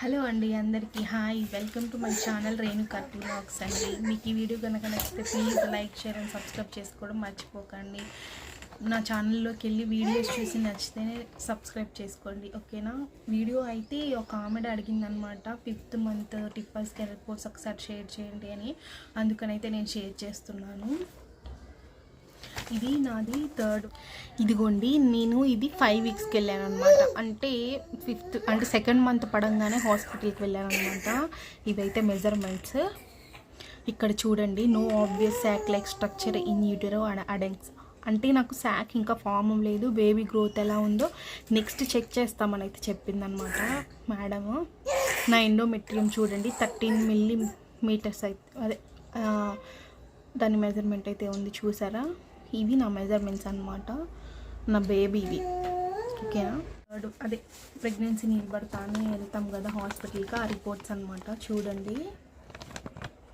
Hello అండి అందరికీ. Hi. Welcome to my channel Renu కర్టీ blogs అండి. మీకు ఈ వీడియో కనుక నచ్చితే please like share and subscribe చేసుకోవడం మర్చిపోకండి. నా ఛానల్లోకి వెళ్ళి వీడియోస్ చూసి నచ్చితేనే సబ్స్క్రైబ్ చేసుకోండి. ఓకేనా? వీడియో అయితే ఒక ఆమెడ అడిగిందనమాట. ఫిఫ్త్ మంత్ టిప్పర్స్ రిపోర్ట్స్ ఒకసారి షేర్ చేయండి అని. అందుకనైతే నేను షేర్ చేస్తున్నాను. ఇది నాది థర్డ్ ఇదిగోండి నేను ఇది ఫైవ్ వీక్స్కి వెళ్ళాను అనమాట అంటే ఫిఫ్త్ అంటే సెకండ్ మంత్ పడంగానే హాస్పిటల్కి వెళ్ళాను అనమాట ఇవైతే మెజర్మెంట్స్ ఇక్కడ చూడండి no obvious sac like structure in utero and adnexa అంటే నాకు శాక్ ఇంకా ఫామ్ లేదు బేబీ గ్రోత్ ఎలా ఉందో నెక్స్ట్ చెక్ చేస్తామని అయితే చెప్పిందనమాట మేడము నా ఎండోమెట్రియం చూడండి థర్టీన్ మిల్లీ మీటర్స్ అయితే అదే దాని మెజర్మెంట్ అయితే ఉంది చూసారా? ఇవి నా మెజర్మెంట్స్ అనమాట నా బేబీవి ఓకేనా థర్డ్ అదే ప్రెగ్నెన్సీ నిలబడతానే వెళ్తాం కదా హాస్పిటల్కి ఆ రిపోర్ట్స్ అనమాట చూడండి.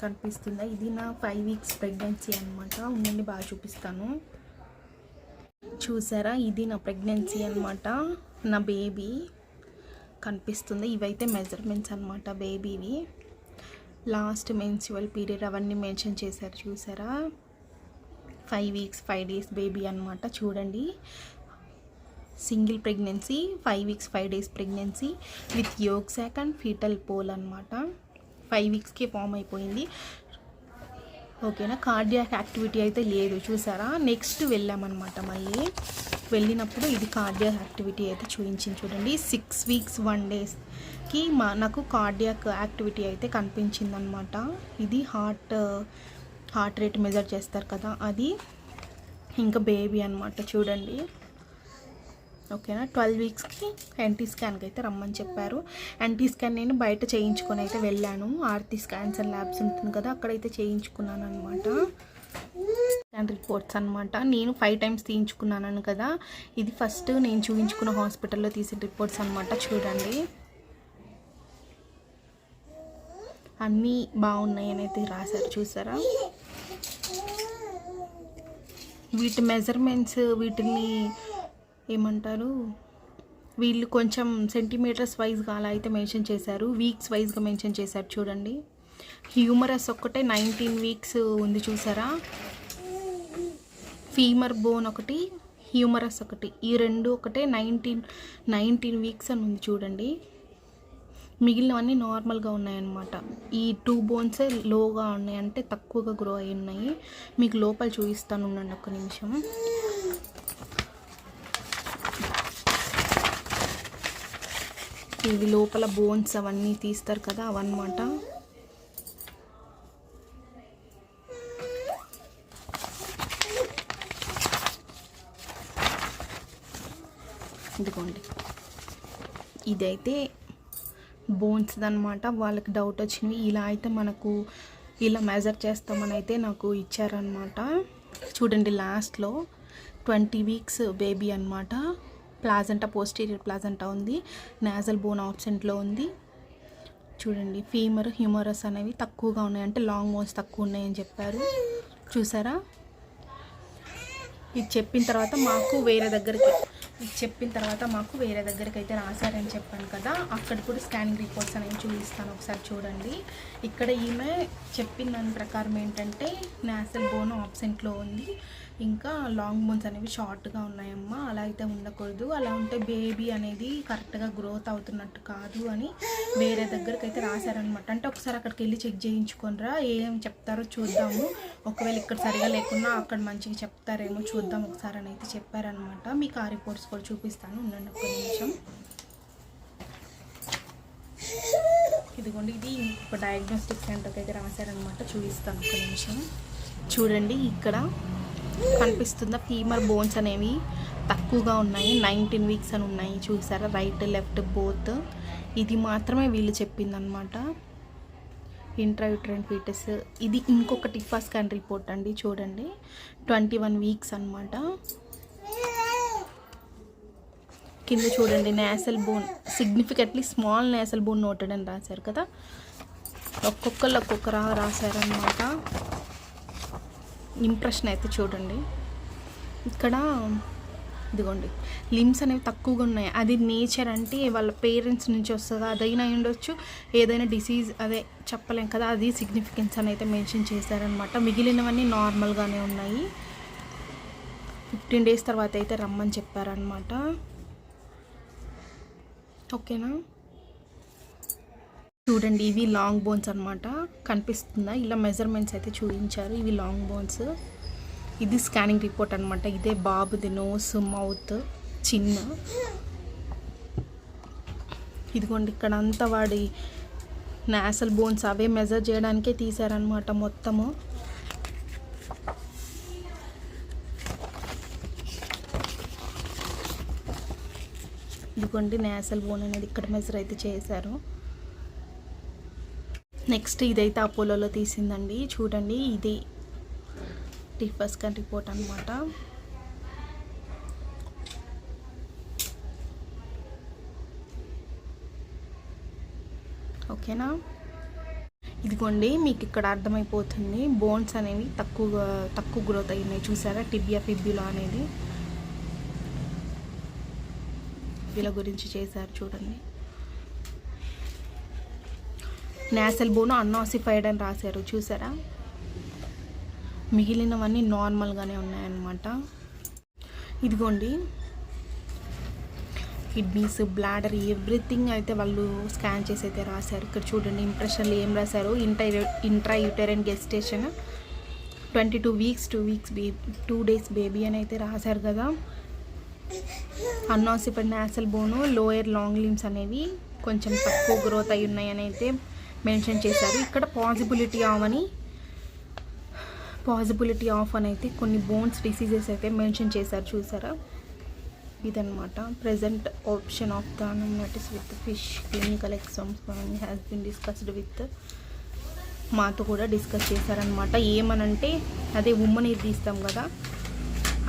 కనిపిస్తుందా? ఇది నా ఫైవ్ వీక్స్ ప్రెగ్నెన్సీ అనమాట ఉండండి బాగా చూపిస్తాను. చూసారా? ఇది నా ప్రెగ్నెన్సీ అనమాట నా బేబీ కనిపిస్తుంది? ఇవైతే మెజర్మెంట్స్ అనమాట బేబీవి లాస్ట్ మెన్సువల్ పీరియడ్ అవన్నీ మెన్షన్ చేశారు. చూసారా? Five weeks five days baby అనమాట చూడండి. Single pregnancy five weeks five days pregnancy with yolk sac and foetal pole అనమాట ఫైవ్ వీక్స్కే ఫామ్ అయిపోయింది. ఓకేనా? కార్డియాక్ యాక్టివిటీ అయితే లేదు చూసారా? నెక్స్ట్ వెళ్ళామన్నమాట మళ్ళీ. వెళ్ళినప్పుడు ఇది కార్డియాక్ యాక్టివిటీ అయితే చూపించింది చూడండి. సిక్స్ వీక్స్ వన్ డేస్కి మా నాకు కార్డియాక్ యాక్టివిటీ అయితే కనిపించిందనమాట ఇది హార్ట్ హార్ట్ రేట్ మెజర్ చేస్తారు కదా అది ఇంకా బేబీ అనమాట చూడండి. ఓకేనా? ట్వెల్వ్ వీక్స్కి ఎన్టీ స్కాన్కి అయితే రమ్మని చెప్పారు. ఎన్టీ స్కాన్ నేను బయట చేయించుకొని అయితే వెళ్ళాను. ఆర్తి స్కాన్స్ అండ్ ల్యాబ్స్ ఉంటుంది కదా అక్కడైతే చేయించుకున్నాను అనమాట స్కాన్ రిపోర్ట్స్ అనమాట నేను ఫైవ్ టైమ్స్ తీయించుకున్నాను కదా ఇది ఫస్ట్ నేను చూపించుకున్న హాస్పిటల్లో తీసిన రిపోర్ట్స్ అనమాట చూడండి. అన్నీ బాగున్నాయి అని అయితే రాశారు చూసారా? వీటి మెజర్మెంట్స్ వీటిని ఏమంటారు? వీళ్ళు కొంచెం సెంటీమీటర్స్ వైజ్గా అలా అయితే మెన్షన్ చేశారు. వీక్స్ వైజ్గా మెన్షన్ చేశారు చూడండి. హ్యూమరస్ ఒక్కటే నైన్టీన్ వీక్స్ ఉంది చూసారా? ఫీమర్ బోన్ ఒకటి హ్యూమరస్ ఒకటి. ఈ రెండు ఒకటే నైన్టీన్ నైన్టీన్ వీక్స్ అని ఉంది చూడండి. మిగిలినవన్నీ నార్మల్గా ఉన్నాయన్నమాట. ఈ టూ బోన్స్ లోగా ఉన్నాయి అంటే తక్కువగా గ్రో అయి ఉన్నాయి. మీకు లోపల చూపిస్తాను ఉండండి ఒక్క నిమిషం. ఇవి లోపల బోన్స్ అవన్నీ తీస్తారు కదా అవన్నమాట. ఇదిగోండి. ఇదైతే బోన్స్ అనమాట వాళ్ళకి డౌట్ వచ్చింది. ఇలా అయితే మనకు ఇలా మెజర్ చేస్తామని అయితే నాకు ఇచ్చారనమాట చూడండి లాస్ట్లో ట్వంటీ వీక్స్ బేబీ అనమాట ప్లాజంటా పోస్టీరియర్ ప్లాజంటా ఉంది. నాజల్ బోన్ ఆబ్సెంట్లో ఉంది. చూడండి ఫీమర్ హ్యూమరస్ అనేవి తక్కువగా ఉన్నాయి. అంటే లాంగ్ బోన్స్ తక్కువ ఉన్నాయని చెప్పారు. చూసారా? ఇది చెప్పిన తర్వాత మాకు వేరే దగ్గరికి చెప్పిన తర్వాత మాకు వేరే దగ్గరికి అయితే రాశారని చెప్పాను కదా అక్కడ కూడా స్కానింగ్ రిపోర్ట్స్ అనేవి చూపిస్తాను ఒకసారి చూడండి. ఇక్కడ ఈమె చెప్పిన దాని ప్రకారం ఏంటంటే నాసల్ బోన్ ఆబ్సెంట్లో ఉంది. ఇంకా లాంగ్ బోన్స్ అనేవి షార్ట్గా ఉన్నాయమ్మా. అలా అయితే ఉండకూడదు. అలా ఉంటే బేబీ అనేది కరెక్ట్గా గ్రోత్ అవుతున్నట్టు కాదు అని వేరే దగ్గరికి అయితే రాశారనమాట అంటే ఒకసారి అక్కడికి వెళ్ళి చెక్ చేయించుకోనరా ఏం చెప్తారో చూద్దాము. ఒకవేళ ఇక్కడ సరిగా లేకున్నా అక్కడ మంచిగా చెప్తారేమో చూద్దాం ఒకసారి అని అయితే చెప్పారనమాట మీకు ఆ రిపోర్ట్స్ కూడా చూపిస్తాను. ఉండండి ఒక నిమిషం. ఇదిగోండి ఇది ఒక డయాగ్నోస్టిక్ సెంటర్కి అయితే రాశారనమాట చూపిస్తాను ఒక నిమిషం. చూడండి ఇక్కడ కనిపిస్తుందా? ఫీమర్ బోన్స్ అనేవి తక్కువగా ఉన్నాయి. నైన్టీన్ వీక్స్ అని ఉన్నాయి చూసారా? రైట్ లెఫ్ట్ బోత్ ఇది మాత్రమే వీళ్ళు చెప్పిందనమాట ఇంట్రాయూట్రెంట్ ఫీటస్ ఇది ఇంకొక టిఫా స్కాన్ రిపోర్ట్ అండి చూడండి. ట్వంటీ వన్ వీక్స్ అనమాట కింద చూడండి nasal bone significantly small nasal bone noted అని రాశారు కదా? ఒక్కొక్కరు ఒక్కొక్కరా రాశారనమాట ఇంప్రెషన్ అయితే చూడండి. ఇక్కడ ఇదిగోండి. లిమ్స్ అనేవి తక్కువగా ఉన్నాయి. అది నేచర్ అంటే వాళ్ళ పేరెంట్స్ నుంచి వస్తుంది? అదైనా అయి ఉండొచ్చు. ఏదైనా డిసీజ్ అదే చెప్పలేం కదా. అది సిగ్నిఫికెన్స్ అని అయితే మెన్షన్ చేశారనమాట మిగిలినవన్నీ నార్మల్గానే ఉన్నాయి. ఫిఫ్టీన్ డేస్ తర్వాత అయితే రమ్మని చెప్పారనమాట ఓకేనా? చూడండి ఇవి లాంగ్ బోన్స్ అనమాట కనిపిస్తుందా? ఇలా మెజర్మెంట్స్ అయితే చూపించారు. ఇవి లాంగ్ బోన్స్ ఇది స్కానింగ్ రిపోర్ట్ అనమాట ఇదే బాబుది నోస్ మౌత్ చిన్న ఇదిగోండి ఇక్కడ అంతా వాడి నాసల్ బోన్స్ అవే మెజర్ చేయడానికే తీశారనమాట మొత్తము. ఇదిగోండి నేసల్ బోన్ అనేది ఇక్కడ మెజర్ అయితే చేశారు. నెక్స్ట్ ఇదైతే అపోలోలో తీసిందండి. చూడండి ఇది టిఫస్ కన్ రిపోర్ట్ అనమాట ఓకేనా? ఇదిగోండి మీకు ఇక్కడ అర్థమైపోతుంది. బోన్స్ అనేవి తక్కువ తక్కువ గ్రోత్ అయినాయి. చూసారా? టిబియా ఫిబ్యులా అనేది. వీళ్ళ గురించి చేశారు చూడండి. నేసల్ బోను అన్నాసిఫైడ్ అని రాశారు చూసారా? మిగిలినవన్నీ నార్మల్గానే ఉన్నాయన్నమాట. ఇదిగోండి. కిడ్నీస్ బ్లాడర్ ఎవ్రీథింగ్ అయితే వాళ్ళు స్కాన్ చేసి అయితే రాశారు. ఇక్కడ చూడండి ఇంప్రెషన్లు ఏం రాశారు? Inter intra uterine gestation. Twenty two weeks two weeks baby two days baby అని అయితే రాశారు కదా. Unossified nasal bone lower long limbs అనేవి కొంచెం తక్కువ గ్రోత్ అయి ఉన్నాయని అయితే మెన్షన్ చేశారు. ఇక్కడ పాసిబిలిటీ అవని పాసిబిలిటీ ఆఫ్ అని అయితే కొన్ని బోన్స్ డిసీజెస్ అయితే మెన్షన్ చేశారు. చూసారా? ఇదనమాట present option of the notice with fish clinical exams has been discussed with మాతో కూడా డిస్కస్ చేశారనమాట ఏమనంటే అదే ఉమ్మని తీస్తాం కదా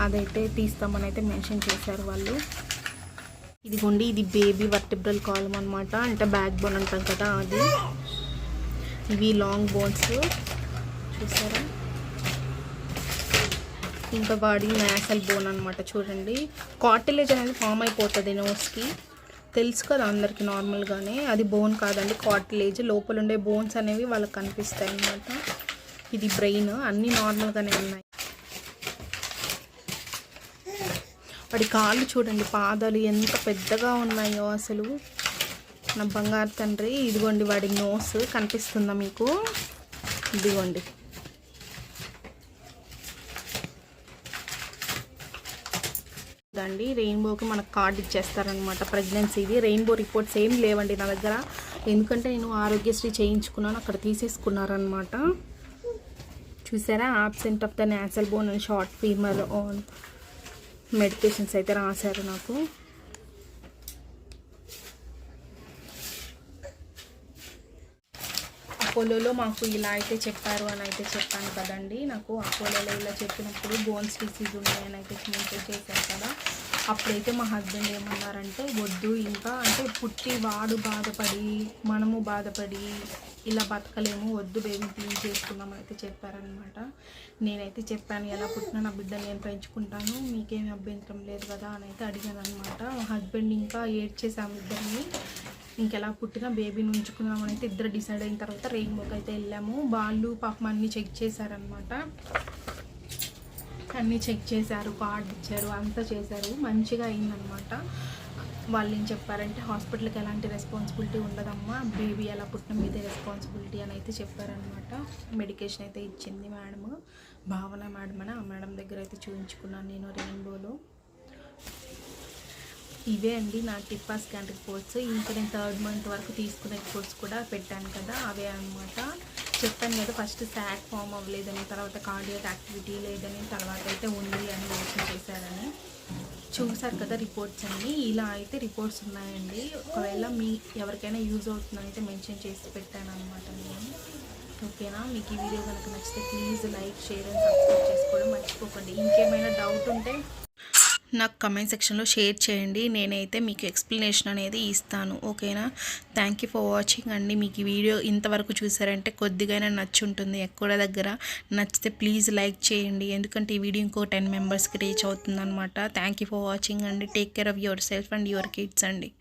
అదైతే తీస్తామని అయితే మెన్షన్ చేశారు వాళ్ళు. ఇదిగోండి ఇది బేబీ వర్టిబ్రల్ కాలం అనమాట అంటే బ్యాక్ బోన్ అంటాం కదా అది. ఇవి లాంగ్ బోన్స్ చూసారా? ఇంకా బాడీ నాసల్ బోన్ అనమాట చూడండి. కార్టిలేజ్ అనేది ఫామ్ అయిపోతుంది నోస్కి తెలుసు కదా అందరికీ నార్మల్గానే అది బోన్ కాదండి కార్టిలేజ్ లోపల ఉండే బోన్స్ అనేవి వాళ్ళకి కనిపిస్తాయి అన్నమాట. ఇది బ్రెయిన్ అన్నీ నార్మల్గానే ఉన్నాయి. వాడి కాళ్ళు చూడండి పాదాలు ఎంత పెద్దగా ఉన్నాయో అసలు. నా బంగారు తండ్రి ఇదిగోండి వాడి నోస్ కనిపిస్తుందా మీకు? ఇదిగోండి. అండి రెయిన్బోకి మనకు కార్డ్ ఇచ్చేస్తారనమాట ప్రెగ్నెన్సీది రెయిన్బో రిపోర్ట్స్ ఏం లేవండి నా దగ్గర. ఎందుకంటే నేను ఆరోగ్యశ్రీ చేయించుకున్నాను అక్కడ తీసేసుకున్నారనమాట చూసారా? Absent of the natural bone and short femur on medications అయితే రాశారు నాకు. అపోలోలో మాకు ఇలా అయితే చెప్పారు అని అయితే చెప్పాను కదండి. నాకు అపోలోలో ఇలా చెప్పినప్పుడు బోన్స్ డిసీజ్ ఉన్నాయని అయితే మెన్షన్ చేశారు కదా. అప్పుడైతే మా హస్బెండ్ ఏమన్నారంటే వద్దు ఇంకా అంటే పుట్టి వాడు బాధపడి మనము బాధపడి ఇలా బతకలేము వద్దు బేబీ క్లీన్ చేసుకుందామని అయితే చెప్పారనమాట నేనైతే చెప్పాను ఎలా పుట్టిన నా బిడ్డని నేను పెంచుకుంటాను మీకేమి అభ్యంతరం లేదు కదా అని అయితే అడిగాను అనమాట మా హస్బెండ్ ఇంకా ఏడ్చేసాము ఇద్దరిని. ఇంకెలా పుట్టిన బేబీని ఉంచుకుందామని అయితే ఇద్దరు డిసైడ్ అయిన తర్వాత రెయిన్బోకి అయితే వెళ్ళాము. వాళ్ళు పాపం అన్నీ చెక్ చేశారనమాట అన్నీ చెక్ చేశారు కార్డ్ ఇచ్చారు అంతా చేశారు. మంచిగా అయిందనమాట వాళ్ళు ఏం చెప్పారంటే హాస్పిటల్కి ఎలాంటి రెస్పాన్సిబిలిటీ ఉండదమ్మా. బేబీ ఎలా పుట్టిన మీదే రెస్పాన్సిబిలిటీ అని అయితే చెప్పారనమాట మెడికేషన్ అయితే ఇచ్చింది మేడము భావన మేడం అని? ఆ మేడం దగ్గర అయితే చూపించుకున్నాను నేను రెయిన్బోలో ఇవే అండి నా టిప్పా స్కాన్ రిపోర్ట్స్. ఇంకా నేను థర్డ్ మంత్ వరకు తీసుకునే రిపోర్ట్స్ కూడా పెట్టాను కదా అవే అనమాట చెప్పాను కదా ఫస్ట్ శాట్ ఫామ్ అవ్వలేదని తర్వాత కార్డియక్ యాక్టివిటీ లేదని తర్వాత అయితే ఉంది అని మెన్షన్ చేశారని. చూసారు కదా రిపోర్ట్స్ అన్ని. ఇలా అయితే రిపోర్ట్స్ ఉన్నాయండి. ఒకవేళ మీ ఎవరికైనా యూజ్ అవుతుందని అయితే మెన్షన్ చేసి పెట్టాను అనమాట నేను. ఓకేనా? మీకు ఈ వీడియో కనుక నచ్చితే please like share and subscribe చేసుకోవడం మర్చిపోకండి. ఇంకేమైనా డౌట్ ఉంటే నాకు కమెంట్ సెక్షన్లో షేర్ చేయండి. నేనైతే మీకు ఎక్స్ప్లెనేషన్ అనేది ఇస్తాను. ఓకేనా థ్యాంక్ యూ ఫర్ వాచింగ్ అండి మీకు ఈ వీడియో ఇంతవరకు చూసారంటే కొద్దిగా నచ్చుంటుంది. ఎక్కడ దగ్గర నచ్చితే ప్లీజ్ లైక్ చేయండి. ఎందుకంటే ఈ వీడియో ఇంకో టెన్ మెంబర్స్కి రీచ్ అవుతుందన్నమాట. థ్యాంక్ యూ ఫర్ వాచింగ్ అండి. Take care of yourself and your kids అండి.